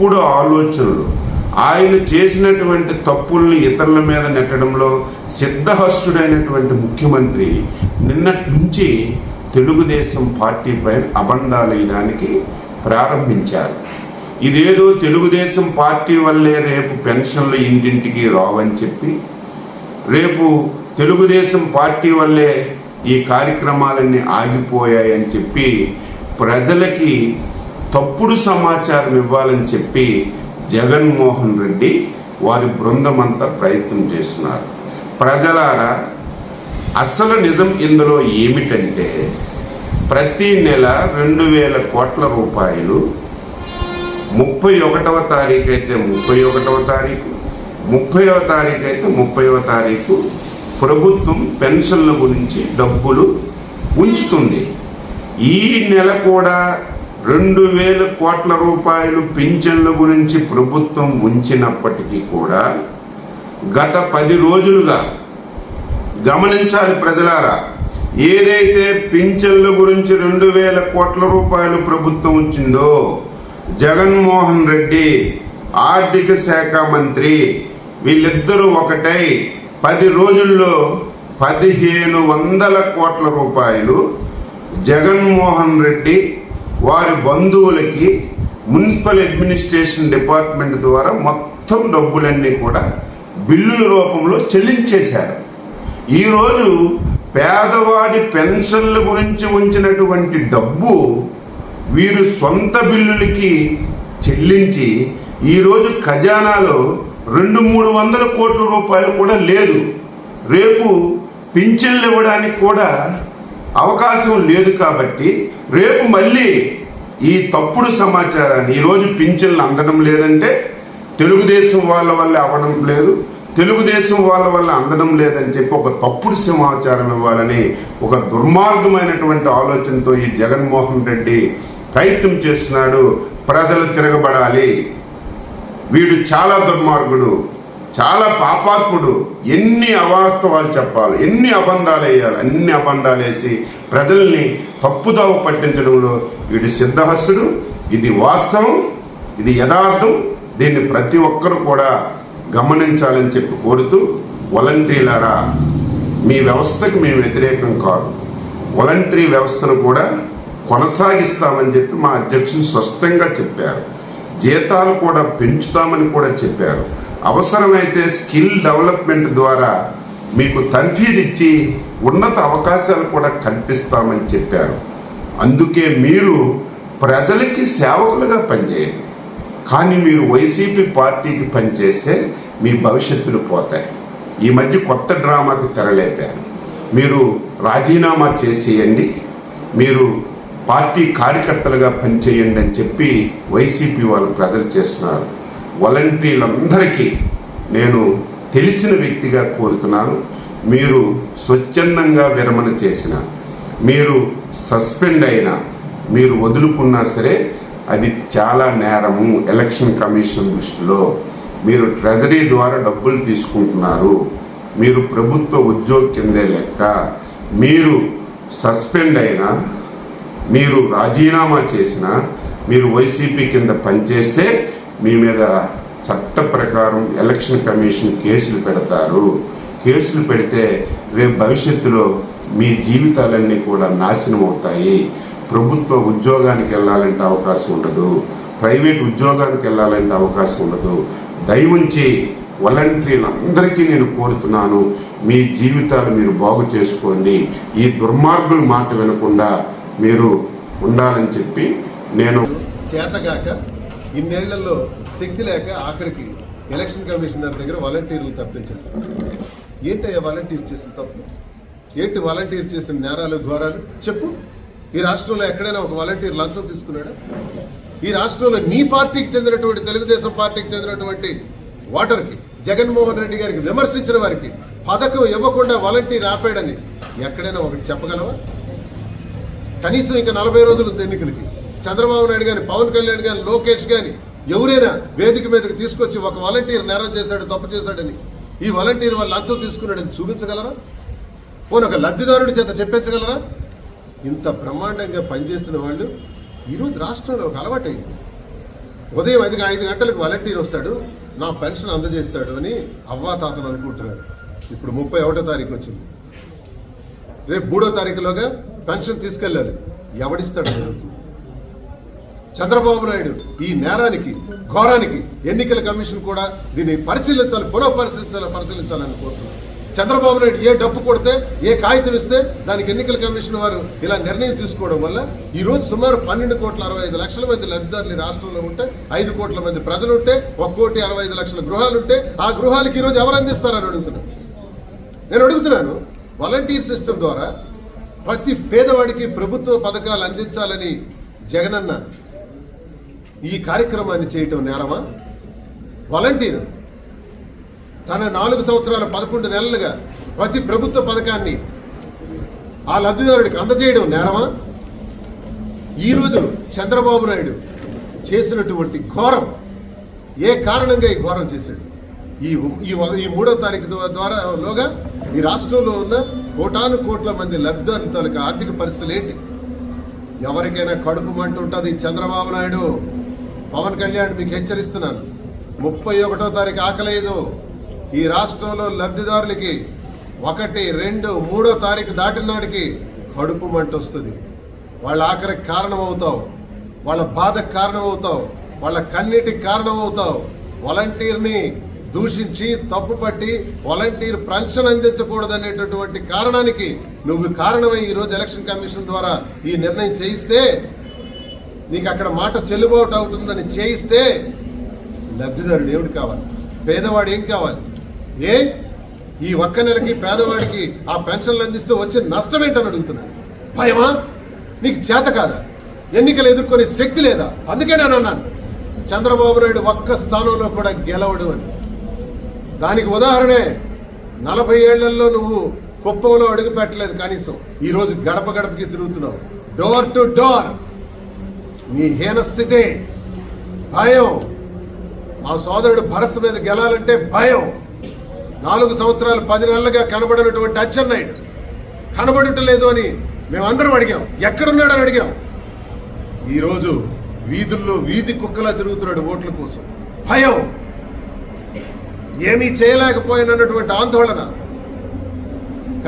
తప్పుడు ఆలోచనలు? ఆయన చేసినటువంటి తప్పుల్ని ఇతరుల మీద నెట్టడంలో సిద్ధహస్తుడైనటువంటి ముఖ్యమంత్రి నిన్నటి నుంచి తెలుగుదేశం పార్టీపై అబండాలేయడానికి ప్రారంభించారు. ఇదేదో తెలుగుదేశం పార్టీ వల్లే రేపు పెన్షన్లు ఇంటింటికి రావని చెప్పి రేపు తెలుగుదేశం పార్టీ వల్లే ఈ కార్యక్రమాలన్నీ ఆగిపోయాయని చెప్పి ప్రజలకి తప్పుడు సమాచారం ఇవ్వాలని చెప్పి జగన్మోహన్ రెడ్డి వారి బృందం అంతా ప్రయత్నం చేస్తున్నారు. ప్రజలారా అసలు నిజం ఇందులో ఏమిటంటే ప్రతి నెల రెండు వేల కోట్ల రూపాయలు ముప్పై ఒకటవ తారీఖు అయితే ముప్పై ఒకటవ తారీఖు ముప్పైవ తారీఖు అయితే ముప్పైవ తారీఖు ప్రభుత్వం పెన్షన్ల గురించి డబ్బులు ఉంచుతుంది. ఈ నెల కూడా రెండు వేల కోట్ల రూపాయలు పింఛన్ల గురించి ప్రభుత్వం ఉంచినప్పటికీ కూడా గత పది రోజులుగా గమనించాలి ప్రజలారా ఏదైతే పింఛన్ల గురించి రెండు వేల కోట్ల రూపాయలు ప్రభుత్వం ఉంచిందో జగన్మోహన్ రెడ్డి ఆర్థిక శాఖ మంత్రి వీళ్ళిద్దరూ ఒకటై పది రోజుల్లో పదిహేను వందల కోట్ల రూపాయలు జగన్మోహన్ రెడ్డి వారి బంధువులకి మున్సిపల్ అడ్మినిస్ట్రేషన్ డిపార్ట్మెంట్ ద్వారా మొత్తం డబ్బులన్నీ కూడా బిల్లుల రూపంలో చెల్లించేశారు. ఈరోజు పేదవాడి పెన్షన్ల గురించి ఉంచినటువంటి డబ్బు వీరు సొంత బిల్లులకి చెల్లించి ఈరోజు ఖజానాలో రెండు మూడు వందల కోట్ల రూపాయలు కూడా లేదు. రేపు పింఛన్లు ఇవ్వడానికి కూడా అవకాశం లేదు కాబట్టి రేపు మళ్ళీ ఈ తప్పుడు సమాచారాన్ని ఈరోజు పింఛన్లు అందడం లేదంటే తెలుగుదేశం వాళ్ళ వల్ల అవ్వడం లేదు తెలుగుదేశం వాళ్ళ వల్ల అందడం లేదని చెప్పి ఒక తప్పుడు సమాచారం ఇవ్వాలని ఒక దుర్మార్గమైనటువంటి ఆలోచనతో ఈ జగన్మోహన్ రెడ్డి ప్రయత్నం చేస్తున్నాడు. ప్రజలు తిరగబడాలి. వీడు చాలా దుర్మార్గుడు. చాలా పాపాత్ముడు. ఎన్ని అవాస్తవాలు చెప్పాలి ఎన్ని అబంధాలు వేయాలి అన్ని అబంధాలు వేసి ప్రజల్ని తప్పుదావ పట్టించడంలో వీడు సిద్ధహస్తుడు. ఇది వాస్తవం ఇది యథార్థం. దీన్ని ప్రతి ఒక్కరు కూడా గమనించాలని చెప్పి కోరుతూ వాలంటీర్లారా మీ వ్యవస్థకు మేము వ్యతిరేకం కాదు. వాలంటరీ వ్యవస్థను కూడా కొనసాగిస్తామని చెప్పి మా అధ్యక్షులు స్పష్టంగా చెప్పారు. జీతాలు కూడా పెంచుతామని కూడా చెప్పారు. అవసరమైతే స్కిల్ డెవలప్మెంట్ ద్వారా మీకు తర్ఫీదు ఇచ్చి ఉన్నత అవకాశాలు కూడా కల్పిస్తామని చెప్పారు. అందుకే మీరు ప్రజలకి సేవకులుగా పనిచేయండి. కానీ మీరు వైసీపీ పార్టీకి పనిచేస్తే మీ భవిష్యత్తులు పోతాయి. ఈ మధ్య కొత్త డ్రామాకి తెరలేపారు. మీరు రాజీనామా చేసేయండి. మీరు పార్టీ కార్యకర్తలుగా పనిచేయండి అని చెప్పి వైసీపీ వాళ్ళు ప్రజలు చేస్తున్నారు. వాలంటీర్లందరికీ నేను తెలిసిన వ్యక్తిగా కోరుతున్నాను. మీరు స్వచ్ఛందంగా విరమణ చేసిన మీరు సస్పెండ్ అయినా మీరు వదులుకున్నా సరే అది చాలా నేరము. ఎలక్షన్ కమిషన్ దృష్టిలో మీరు ట్రెజరీ ద్వారా డబ్బులు తీసుకుంటున్నారు. మీరు ప్రభుత్వ ఉద్యోగి కిందే లెక్క. మీరు సస్పెండ్ అయినా మీరు రాజీనామా చేసినా మీరు వైసీపీ కింద పనిచేస్తే మీ మీద చట్ట ప్రకారం ఎలక్షన్ కమిషన్ కేసులు పెడతారు. కేసులు పెడితే రేపు భవిష్యత్తులో మీ జీవితాలన్నీ కూడా నాశనం అవుతాయి. ప్రభుత్వ ఉద్యోగానికి వెళ్ళాలంటే అవకాశం ఉండదు. ప్రైవేట్ ఉద్యోగానికి వెళ్ళాలంటే అవకాశం ఉండదు. దయవుంచి వాలంటీర్లందరికీ నేను కోరుతున్నాను మీ జీవితాలు మీరు బాగు చేసుకోండి. ఈ దుర్మార్గుల మాట వినకుండా మీరు ఉండాలని చెప్పి నేను చేతగాక ఇన్నేళ్ళలో శక్తి లేక ఆఖరికి ఎలక్షన్ కమిషనర్ దగ్గర వాలంటీర్లు తప్పించారు. ఏంటయ్యా వాలంటీర్ చేసిన తప్పు? ఏంటి వాలంటీర్ చేసిన నేరాలు ఘోరాలు? చెప్పు. ఈ రాష్ట్రంలో ఎక్కడైనా ఒక వాలంటీర్ లంచం తీసుకున్నాడా? ఈ రాష్ట్రంలో నీ పార్టీకి చెందినటువంటి తెలుగుదేశం పార్టీకి చెందినటువంటి ఓటర్కి జగన్మోహన్ రెడ్డి గారికి విమర్శించిన వారికి పథకం ఇవ్వకుండా వాలంటీర్ ఆపాడని ఎక్కడైనా ఒకటి చెప్పగలవా? కనీసం ఇంకా నలభై రోజులు ఉంది ఎన్నికలకి. చంద్రబాబు నాయుడు కానీ పవన్ కళ్యాణ్ కానీ లోకేష్ కానీ ఎవరైనా వేదిక మీదకి తీసుకొచ్చి ఒక వాలంటీర్ నేరం చేశాడు తప్పు చేశాడని ఈ వాలంటీర్ వాళ్ళు లంచం తీసుకున్నాడని చూపించగలరా? పోనీ ఒక లబ్ధిదారుడి చేత చెప్పించగలరా? ఇంత బ్రహ్మాండంగా పనిచేసిన వాళ్ళు ఈరోజు రాష్ట్రంలో ఒక అలవాటైంది. ఉదయం ఐదు ఐదు గంటలకు వాలంటీర్ వస్తాడు నా పెన్షన్ అందజేస్తాడు అని అవ్వా తాతలు అనుకుంటున్నాడు ఇప్పుడు ముప్పై ఒకటో తారీఖు వచ్చింది. రేపు మూడో తారీఖులోగా పెన్షన్ తీసుకెళ్ళాలి. ఎవడిస్తాడు జరుగుతుంది చంద్రబాబు నాయుడు ఈ నేరానికి ఘోరానికి ఎన్నికల కమిషన్ కూడా దీన్ని పరిశీలించాలి పునః పరిశీలించాలి పరిశీలించాలని కోరుతున్నాను చంద్రబాబు నాయుడు ఏ డబ్బు కొడితే ఏ కాగితం ఇస్తే దానికి ఎన్నికల కమిషన్ వారు ఇలా నిర్ణయం తీసుకోవడం వల్ల ఈరోజు సుమారు పన్నెండు కోట్ల అరవై ఐదు లక్షల మంది లబ్ధిదారులు రాష్ట్రంలో ఉంటే ఐదు కోట్ల మంది ప్రజలు ఉంటే ఒక కోటి అరవై ఐదు లక్షల గృహాలు ఉంటే ఆ గృహాలకి ఈరోజు ఎవరు అందిస్తారని అడుగుతున్నాను. నేను అడుగుతున్నాను వాలంటీర్ సిస్టమ్ ద్వారా ప్రతి పేదవాడికి ప్రభుత్వ పథకాలు అందించాలని జగనన్న ఈ కార్యక్రమాన్ని చేయటం నేరమా? వాలంటీర్ తన నాలుగు సంవత్సరాల పదకొండు నెలలుగా ప్రతి ప్రభుత్వ పథకాన్ని ఆ లబ్ధిదారుడికి అందజేయడం నేరమా? ఈరోజు చంద్రబాబు నాయుడు చేసినటువంటి ఘోరం ఏ కారణంగా ఈ ఘోరం చేశాడు? ఈ ఈ ఒక- ఈ మూడో తారీఖు ద్వారా లోగా ఈ రాష్ట్రంలో ఉన్న కోటాను కోట్ల మంది లబ్ధిదారుల తాలూకా ఆర్థిక పరిస్థితులు ఏంటి? ఎవరికైనా కడుపు మంట ఉంటుంది చంద్రబాబు నాయుడు. పవన్ కళ్యాణ్ మీకు హెచ్చరిస్తున్నాను. ముప్పై ఒకటో తారీఖు ఆకలేదు ఈ రాష్ట్రంలో లబ్ధిదారులకి ఒకటి రెండు మూడో తారీఖు దాటిన నాటికి కడుపు మంట వస్తుంది. వాళ్ళ ఆఖరికి కారణం అవుతావు వాళ్ళ బాధకు కారణం అవుతావు వాళ్ళ కన్నీటికి కారణం అవుతావు వాలంటీర్ని దూషించి తప్పుపట్టి వాలంటీర్ పెన్షన్ అందించకూడదనేటటువంటి కారణానికి నువ్వు కారణమై ఈరోజు ఎలక్షన్ కమిషన్ ద్వారా ఈ నిర్ణయం చేయిస్తే నీకు అక్కడ మాట చెల్లుబాటు అవుతుందని చేయిస్తే లబ్ధిదారుడు ఏమిటి కావాలి. పేదవాడు ఏం కావాలి? ఏ? ఈ ఒక్క నెలకి పేదవాడికి ఆ పెన్షన్లు అందిస్తే వచ్చే నష్టం ఏంటని అడుగుతున్నాను భయమా? నీకు చేత కాదా? ఎన్నికలు ఎదుర్కొనే శక్తి లేదా? అందుకే నేను అన్నాను. చంద్రబాబు నాయుడు ఒక్క స్థానంలో కూడా గెలవడు అని. దానికి ఉదాహరణే నలభై ఏళ్ళలో నువ్వు కుప్పంలో అడుగు పెట్టలేదు కనీసం. ఈరోజు గడప గడపకి తిరుగుతున్నావు. డోర్ టు డోర్ నీ హీనస్థితి భయం. మా సోదరుడు భరత్ మీద గెలాలంటే భయం. నాలుగు సంవత్సరాలు పది నెలలుగా కనబడినటువంటి అచ్చెన్నాయుడు. కనబడటం లేదు అని మేమందరం అడిగాం. ఎక్కడున్నాడని అడిగాం. ఈరోజు వీధుల్లో వీధి కుక్కలా తిరుగుతున్నాడు ఓట్ల కోసం. భయం. ఏమీ చేయలేకపోయానన్నటువంటి ఆందోళన.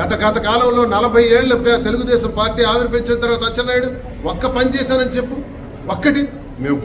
గత గత కాలంలో నలభై ఏళ్ళ తెలుగుదేశం పార్టీ ఆవిర్భించిన తర్వాత అచ్చెన్నాయుడు ఒక్క పని చేశానని చెప్పు. ఒక్కటి మేము